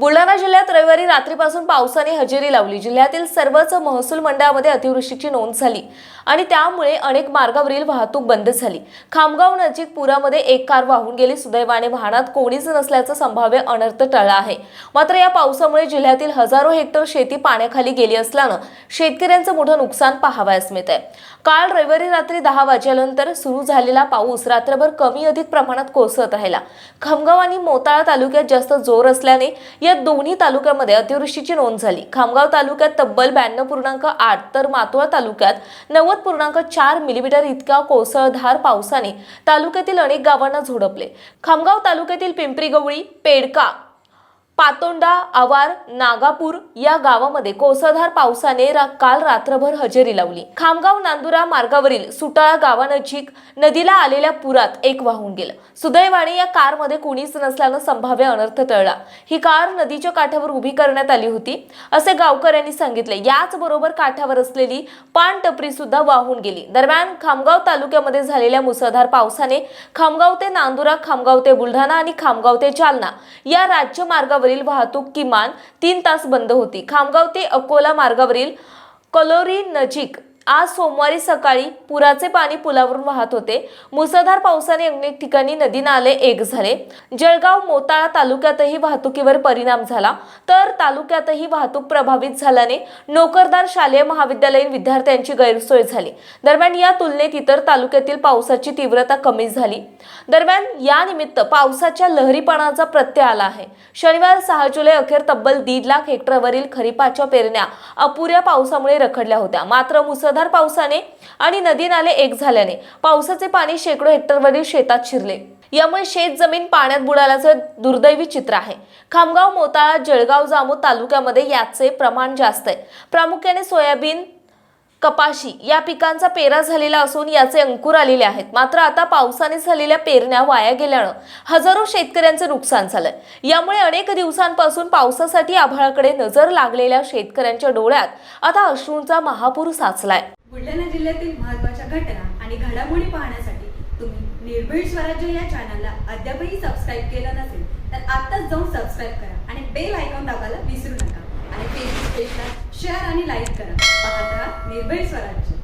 बुलढाणा जिल्ह्यात रविवारी रात्रीपासून पावसाने हजेरी लावली. जिल्ह्यातील सर्वच महसूल मंडळामध्ये अतिवृष्टीची नोंद झाली आणि त्यामुळे अनेक मार्गावरील वाहतूक बंद झाली. खामगाव नजीक पुरामध्ये एक कार वाहून गेली. सुदैवाने वाहनात कोणीच नसल्याचं संभाव्य अनर्थ टळला आहे. मात्र या पावसामुळे जिल्ह्यातील हजारो हेक्टर शेती पाण्याखाली गेली असल्यानं शेतकऱ्यांचं मोठं नुकसान पाहावयास मिळत आहे काल रविवारी रात्री दहा वाजेनंतर सुरू झालेला पाऊस रात्रभर कमी अधिक प्रमाणात कोसळत राहिला. खामगाव आणि मोताळा तालुक्यात जास्त जोर असल्याने या या दोन्ही तालुक्यामध्ये अतिवृष्टीची नोंद झाली. खामगाव तालुक्यात तब्बल ब्याण्णव पूर्णांक आठ तर मातोळा तालुक्यात नव्वद पूर्णांक चार मिलीमीटर इतका कोसळधार पावसाने तालुक्यातील अनेक गावांना झोडपले. खामगाव तालुक्यातील पिंपरी गवळी पेडका पातोंडा आवार नागापूर या गावामध्ये कोसळधार पावसाने रा काल रात्रभर हजेरी लावली. खामगाव नांदुरा मार्गावरील सुटाळा गावानजीक नदीला आलेल्या पुरात एक वाहून गेलं. सुदैवाने या कारमध्ये कुणीच नसल्यानं संभाव्य अनर्थ टळला. ही कार नदीच्या काठावर उभी करण्यात आली होती असे गावकऱ्यांनी सांगितले. याच बरोबर काठावर असलेली पानटपरी सुद्धा वाहून गेली. दरम्यान खामगाव तालुक्यामध्ये झालेल्या मुसळधार पावसाने खामगाव ते नांदुरा खामगाव ते बुलढाणा आणि खामगाव ते जालना या राज्य मार्गावरील वाहतूक किमान तीन तास बंद होती. खामगाव ते अकोला मार्गावरील कलोरी नजीक आज सोमवारी सकाळी पुराचे पाणी पुलावरून वाहत होते. मुसळधार पावसाने अनेक ठिकाणी नदी नाले एक झाले. जळगाव मोताळा तालुक्यातही वाहतुकीवर परिणाम झाला. तर तालुक्यातही वाहतूक प्रभावित झाल्याने नोकरदार शालेय महाविद्यालयीन विद्यार्थ्यांची गैरसोय झाली. दरम्यान या तुलनेत इतर तालुक्यातील पावसाची तीव्रता कमी झाली. दरम्यान या निमित्त पावसाच्या लहरीपणाचा प्रत्यय आला आहे. शनिवार सहा जुलै अखेर तब्बल दीड लाख हेक्टरवरील खरीपाच्या पेरण्या अपुऱ्या पावसामुळे रखडल्या होत्या. मात्र मुसळ मुसळधार पावसाने आणि नदी नाले एक झाल्याने पावसाचे पाणी शेकडो हेक्टरवरील शेतात शिरले. यामुळे शेत जमीन पाण्यात बुडाल्याचं दुर्दैवी चित्र आहे. खामगाव मोताळा जळगाव जामोद तालुक्यामध्ये याचे प्रमाण जास्त आहे. प्रामुख्याने सोयाबीन कपाशी या पिकांचा पेरा झालेला असून याचे अंकुर आलेले आहेत. मात्र आता पावसाने झालेल्या पेरण्या वाया गेल्यानं हजारो शेतकऱ्यांचे नुकसान झालंय. यामुळे अनेक दिवसांपासून पावसासाठी आभाळाकडे नजर लागलेल्या शेतकऱ्यांच्या डोळ्यात आता अश्रूंचा महापूर साचलाय. बुलढाणा जिल्ह्यातील महत्त्वाच्या घटना आणि घडामोडी पाहण्यासाठी तुम्ही निर्भीड स्वराज्य या चॅनलला अद्यापही सबस्क्राईब केलं नसेल तर आत्ताच जाऊन सबस्क्राईब करा आणि बेल आयकॉन दाबायला विसरू नका. आणि फेसबुक पेजला शेअर आणि लाईक करा पाहत राहा निर्भय स्वराज्य.